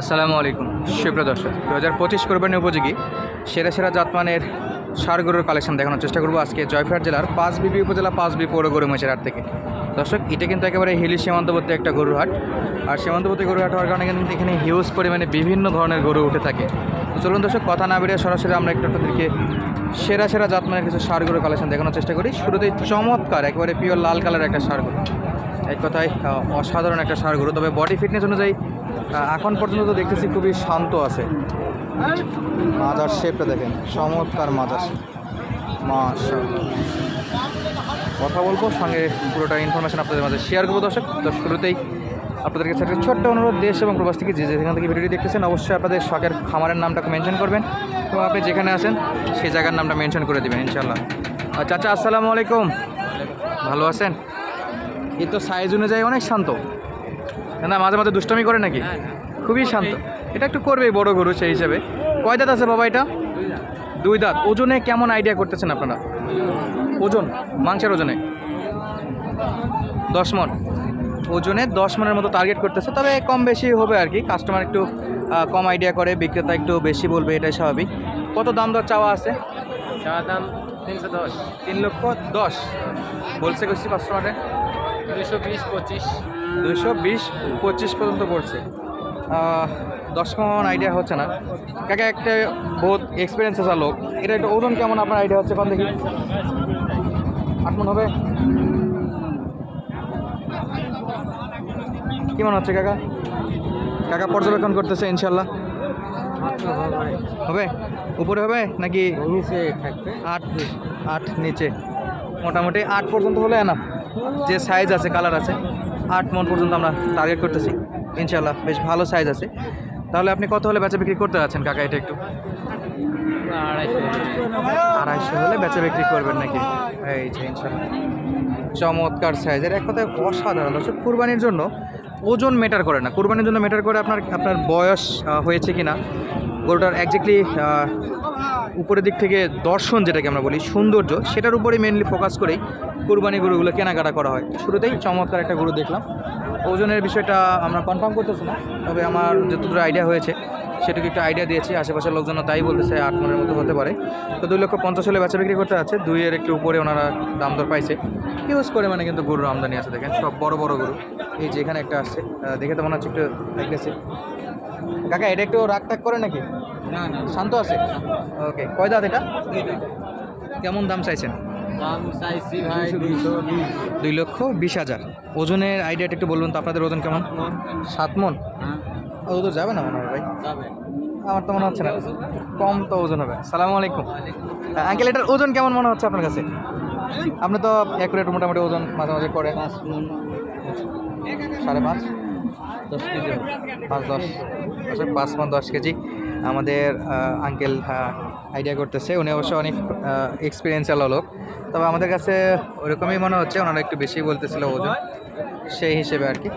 আসসালামু আলাইকুম। সুপ্রিয় দর্শক দু হাজার পঁচিশ কোরবানি উপযোগী সেরা সেরা জাতমানের সার গরুর কালেকশন দেখানোর চেষ্টা করব আজকে জয়ফাট জেলার পাঁচ বিবি উপজেলা পাঁচ বি পৌর গরু মেচের হাট থেকে। দর্শক, এটা কিন্তু একেবারে হিলি সীমান্তবর্তী একটা গরুর হাট। আর সীমান্তবর্তী গরুর হাট হওয়ার কারণে কিন্তু এখানে হিউজ পরিমাণে বিভিন্ন ধরনের গরু উঠে থাকে। তো চলুন দর্শক, কথা না বেরিয়ে সরাসরি আমরা একটু আপনাদেরকে সেরা সেরা জাতমানের কিছু সার গরুর কালেকশন দেখানোর চেষ্টা করি। শুরুতেই চমৎকার, একেবারে পিওর লাল কালার একটা সার গরু এক কথায় অসাধারণ একটা সার গরু। তবে বডি ফিটনেস অনুযায়ী এখন পর্যন্ত তো দেখতেছি খুবই শান্ত আছে। মাজার শেপটা দেখেন, চমৎকার মাজার মাশাআল্লাহ। কথা বলব, সঙ্গে পুরোটা ইনফরমেশন আপনাদের মাঝে শেয়ার করব দর্শক। তো শুরুতেই আপনাদের কাছে একটা ছোট্ট অনুরোধ, দেশ এবং প্রবাস থেকে যে যেখান থেকে ভিডিওটি দেখতেছেন, অবশ্যই আপনাদের শখের খামারের নামটা মেনশন করবেন এবং আপনি যেখানে আছেন, সেই জায়গার নামটা মেনশন করে দেবেন ইনশাল্লাহ চাচা, আসসালামু আলাইকুম। ভালো আছেন? এই তো সাইজ অনুযায়ী অনেক শান্ত। না মাঝে মাঝে দুষ্টমি করে নাকি? খুবই শান্ত। এটা একটু করবেই বড় গরু সেই হিসাবে। কয় দাঁত আছে বাবা এটা? দুই দাঁত। ওজনে কেমন আইডিয়া করতেছেন আপনারা? ওজন মাংসের ওজনে? দশ মন। ওজনে দশ মনের মতো টার্গেট করতেছে। তবে কম বেশি হবে আর কি। কাস্টমার একটু কম আইডিয়া করে বিক্রেতা একটু বেশি বলবে এটাই স্বাভাবিক। কত দাম দর চাওয়া আছে? চাওয়া দাম তিনশো দশ। তিন লক্ষ দশ। বলছে করছি কাস্টমারে দুশো বিশ পঁচিশ। দুশো বিশ পঁচিশ পর্যন্ত পড়ছে। দশ মন আইডিয়া হচ্ছে না। কাকা একটা বহুত এক্সপিরিয়েন্স আছে লোক। এটা একটা ওজন কেমন আপনার আইডিয়া হচ্ছে? কোন দেখি। আট মন হবে? কি মনে হচ্ছে কাকা? কাকা পর্যবেক্ষণ করতেছে ইনশাল্লাহ হবে? উপরে হবে নাকি? নিচে থাকবে। আট আট নিচে। মোটামুটি আট পর্যন্ত হলে না যে সাইজ আছে কালার আছে, আট মন পর্যন্ত আমরা টার্গেট করতেছি। ইনশাল্লাহ বেশ ভালো সাইজ আছে। তাহলে আপনি কত হলে বেচা বিক্রি করতে যাচ্ছেন কাকা, এটা একটু? আড়াইশো হলে বেচা বিক্রি করবেন নাকি? এই যে ইনশাল্লাহ চমৎকার সাইজের এক কথায় অসাধারণ। দর্শক, কুরবানির জন্য ওজন মেটার করে না। কুরবানির জন্য মেটার করে আপনার আপনার বয়স হয়েছে কি না গরুটার একজাক্টলি উপরের দিক থেকে দর্শন যেটাকে আমরা বলি, সৌন্দর্য, সেটার উপরেই মেনলি ফোকাস করেই কুরবানি গরুগুলো কেনাকাটা করা হয়। শুরুতেই চমৎকার একটা গরু দেখলাম। ওজনের বিষয়টা আমরা কনফার্ম করতেছি না, তবে আমার যতদূর আইডিয়া হয়েছে, সেটুকু একটু আইডিয়া দিয়েছি। আশেপাশের লোকজন তাই বলতেছে, আট মনের মতো হতে পারে। তো দুই লক্ষ পঞ্চাশ হলে বেচা বিক্রি করতে আছে। দুইয়ের একটু উপরে ওনারা দাম দর পাইছে। ইউজ করে মানে কিন্তু গরুর আমদানি আছে, দেখেন। সব বড় বড় গরু। এই যে এখানে একটা আসছে দেখে তো মনে হচ্ছে একটু অ্যাগ্রেসিভ কাকা এটা একটু রাগ টাগ করে নাকি? না না শান্ত আছে? ওকে কয় দাঁত এটা? কেমন দাম চাইছেন? দাম চাইছি ভাই দুই লক্ষ বিশ হাজার। ওজনের আইডিয়াটা একটু বলবেন তো আপনাদের ওজন কেমন? সাত মন। হ্যাঁ। ও তো যাবে না মনে হয় ভাই। যাবে। আমার তো মনে হচ্ছে না। কম তো ওজন হবে। সালামু আলাইকুম। আঙ্কেল এটার ওজন কেমন মনে হচ্ছে আপনার কাছে? আপনি তো অ্যাকুরেট মোটামুটি ওজন মাঝে মাঝে করে। সাড়ে পাঁচ? দশ কেজি। পাঁচ দশ। আচ্ছা পাঁচ পাঁচ দশ কেজি আমাদের আঙ্কেল আইডিয়া করতেছে। উনি অবশ্য অনেক এক্সপিরিয়েন্সিয়াল লোক। তবে আমাদের কাছে ওরকমই মনে হচ্ছে, ওনারা একটু বেশি বলতেছিল ওজন। সেই হিসেবে আর কি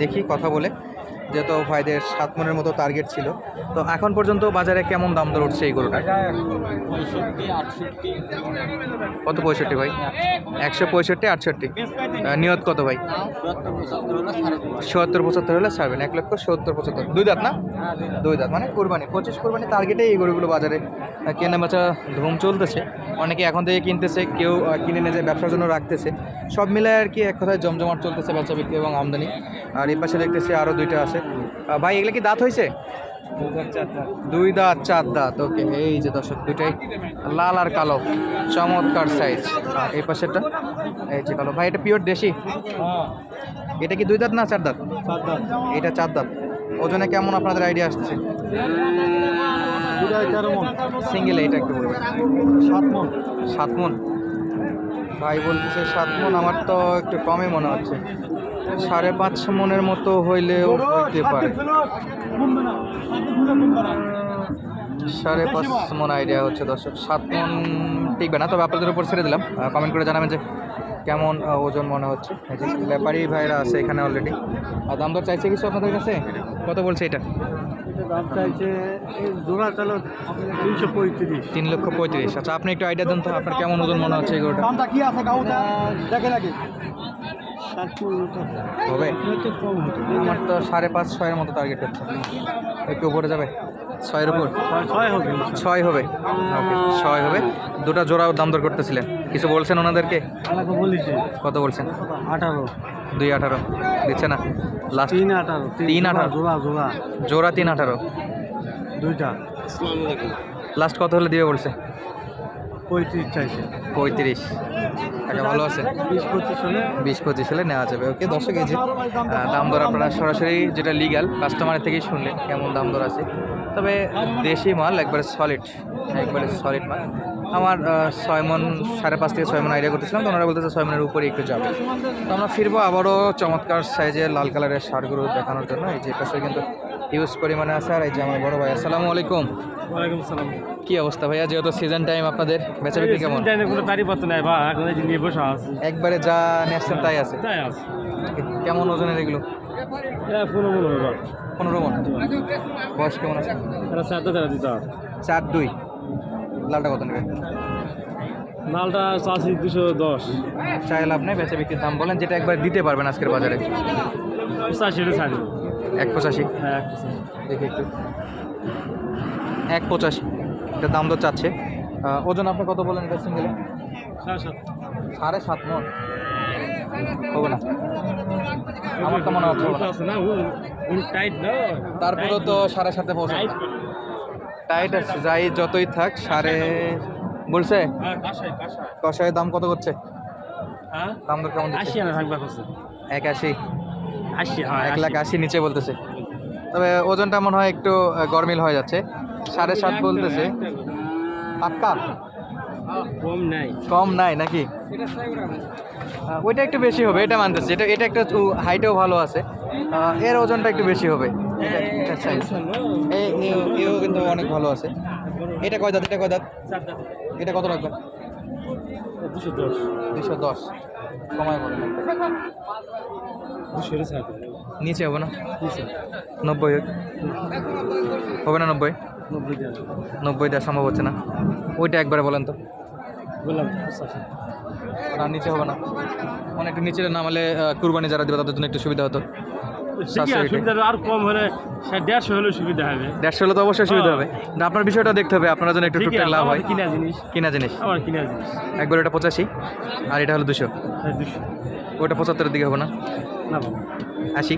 দেখি, কথা বলে। যেহেতু ভাইদের সাত মনের মতো টার্গেট ছিল। তো এখন পর্যন্ত বাজারে কেমন দাম দর উঠছে এই গরুটা কত পঁয়ষট্টি ভাই? একশো পঁয়ষট্টি, আটষট্টি। নিয়ত কত ভাই? সত্তর পঁচাত্তর হলে ছাড়বেন, এক লক্ষ সত্তর পঁচাত্তর। দুই দাঁত না? দুই দাঁত। মানে কোরবানি, পঁচিশ কোরবানি টার্গেটে এই গরুগুলো বাজারে কেনা বেচা ধুম চলতেছে। অনেকে এখন থেকে কিনতেছে, কেউ কিনে নিয়ে যায় ব্যবসার জন্য রাখতেছে। সব মিলে আর কি এক কথায় জমজমাট চলতেছে বেচা বিক্রি এবং আমদানি। আর এই পাশে দেখতেছি আরও দুইটা আছে। ভাই এগুলো কি দাঁত হয়েছে? দুই দাঁত চার দাঁত। ওকে এই যে দর্শক দুইটাই লাল আর কালো। চমৎকার সাইজ এই পাশেরটা এই যে কালো। ভাই এটা পিওর দেশি? হ্যাঁ। এটা কি দুই দাঁত না চার দাঁত? এটা চার দাঁত। ওজনে কেমন আপনাদের আইডিয়া আসছে সিঙ্গেল এটা একটু বলবেন সাত মন। সাত মন? ভাই বলতেছে, সাত মন, আমার তো একটু কমই মনে হচ্ছে। সাড়ে পাঁচ মনের মতো হইলেও হইতে পারে। সাড়ে পাঁচ মন আইডিয়া হচ্ছে, দর্শক। সাত মন টিকবে না, তবে আপনাদের উপর ছেড়ে দিলাম। কমেন্ট করে জানাবেন যে কেমন ওজন মনে হচ্ছে। এই যে ব্যাপারী ভাইরা আছে এখানে অলরেডি আর দাম দর চাইছে কিছু আপনাদের কাছে? কত বলছে এটা? দাম চাইছে এই জোড়া চালো তিনশো পঁয়ত্রিশ। তিন লক্ষ পঁয়ত্রিশ। আচ্ছা আপনি একটু আইডিয়া দেন তো আপনার কেমন ওজন মনে হচ্ছে এই দামটা কি আছে গাউটা? দেখে নাকি হবে? আমার তো সাড়ে পাঁচ ছয়ের মতো টার্গেট হচ্ছে। একটু উপরে যাবে? ছয়ের উপর? ছয় হবে। ছয় হবে? ওকে ছয় হবে। দুটা জোড়াও দাম দর করতেছিলেন। কিছু বলছেন ওনাদেরকে? কত বলছেন? আঠারো। দুই আঠারো। দিচ্ছে না? লাস্ট তিন আঠারো। তিন আঠারো। জোড়া জোড়া জোড়া। তিন আঠারো। দুইটা। লাস্ট কত হলে দিবে বলছে? পঁয়ত্রিশ চাইছে। পঁয়ত্রিশ। টাকা ভালো আছে? বিশ পঁচিশ হলে। বিশ পঁচিশ হলে নেওয়া যাবে। ওকে যে আহ, দাম দর আপনারা সরাসরি যেটা লিগ্যাল কাস্টমারের থেকেই শুনলেন কেমন দাম দর আছে। তবে দেশি মাল একবারে সলিড একবারে সলিড মাল। আমার ছয় মন সাড়ে পাঁচ থেকে ছয় মন আইডিয়া করতেছিলাম তো ওনারা বলতেছে ছয় মনের উপরে একটু যাবে। তো আমরা ফিরবো আবারও চমৎকার সাইজের লাল কালারের সারগুলো দেখানোর জন্য। এই যে পাশে কিন্তু হিউজ পরিমাণে আছে আর এই যে আমার বড় ভাই আসসালামু আলাইকুম। ওয়ালাইকুম আসসালাম। কি অবস্থা ভাইয়া? যেহেতু সিজন টাইম আপনাদের বেচা বিক্রি কেমন? কোনো তারিপত্র নাই বা এখন এই নিয়ে বসে আছি। একবারে যা নেসছেন তাই আছে? তাই আছে। কেমন ওজনের এগুলো? মনে পনেরো মন। বয়স কেমন আছে? চার দুই। লালটা কত নেবে? মালটা চাষি দুশো দশ। চাই লাভ নেই বেচা বিক্রির দাম বলেন যেটা একবার দিতে পারবেন আজকের বাজারে। ছাড়ি। এক পঁচাশি? হ্যাঁ দেখি একটু। এক পঁচাশি। এটা দাম তো চাচ্ছে। ওজন আপনি কত বলেন এটা সিঙ্গেলে? সাড়ে সাত। মন। হবে না। আমার তো মনে হচ্ছে তারপরেও তো সাড়ে সাতে পৌঁছে টাইট আছে যাই যতই থাক সাড়ে বলছে? হ্যাঁ কষায়ের দাম কত করছে হ্যাঁ? দাম দর কেমন আশি আনা থাকবে এক আশি আশি হ্যাঁ এক লাখ আশি নিচে বলতেছে। তবে ওজনটা মনে হয় একটু গরমিল হয়ে যাচ্ছে। সাড়ে সাত বলতেছে। পাক্কা? কম নাই। কম নাই নাকি? ওইটা একটু বেশি হবে এটা মানতেছে। এটা এটা একটা হাইটেও ভালো আছে। এর ওজনটা একটু বেশি হবে। এ- এ- এও কিন্তু অনেক ভালো আছে। এটা কয় দাঁত এটা কয় দাঁত? এটা কত রাখবেন দুশো দশ। দুশো দশ। কমায় বলেন নিচে হবে না? নব্বই। হবে না নব্বই? নব্বই দেওয়া সম্ভব হচ্ছে না। ওইটা একবারে বলেন তো। বললাম না নিচে হবে না। মানে একটু নিচে নামালে কুরবানি যারা দেবে তাদের জন্য একটু সুবিধা হতো। আর কম হলে দেড়শো হলে সুবিধা হবে। দেড়শো হলে তো অবশ্যই সুবিধা হবে। কিন্তু আপনার বিষয়টা দেখতে হবে আপনার জন্য একটু টুকটাক লাভ হয়। কিনা জিনিস। কিনা জিনিস। আমার কিনা জিনিস। একবার এটা পঁচাশি আর এটা হলো দুশো। হ্যাঁ দুশো। ওটা পঁচাত্তরের দিকে হবে না? না আশি।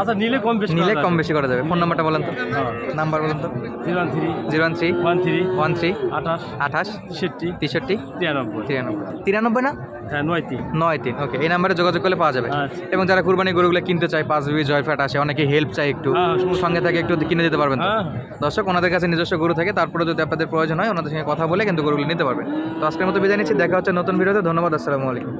আচ্ছা নিলে কম বেশি নিলে কম বেশি করা যাবে। ফোন নাম্বারটা বলেন তো। হ্যাঁ। নাম্বার বলেন তো। Zero one three. Zero one three. One three. One three. আঠাশ। আঠাশ। তেষট্টি তেষট্টি। তিরানব্বই। তিরানব্বই। তিরানব্বই না? হ্যাঁ ওকে এই নাম্বারে যোগাযোগ করলে পাওয়া যাবে। আচ্ছা। এবং যারা কুরবানি গরুগুলো কিনতে চায় পাঁচ বিবি জয়ফ্যাট আসে অনেকে হেল্প চায় একটু। হ্যাঁ, সঙ্গে থেকে একটু কিনে দিতে পারবেন হ্যাঁ। দর্শক ওনাদের কাছে নিজস্ব গরু থাকে তারপরে যদি আপনাদের প্রয়োজন হয় ওনাদের সঙ্গে কথা বলে কিন্তু গরুগুলো নিতে পারবেন। তো আজকের মতো বিদায় নিচ্ছি দেখা হচ্ছে নতুন ভিডিওতে। ধন্যবাদ আসসালামু আলাইকুম।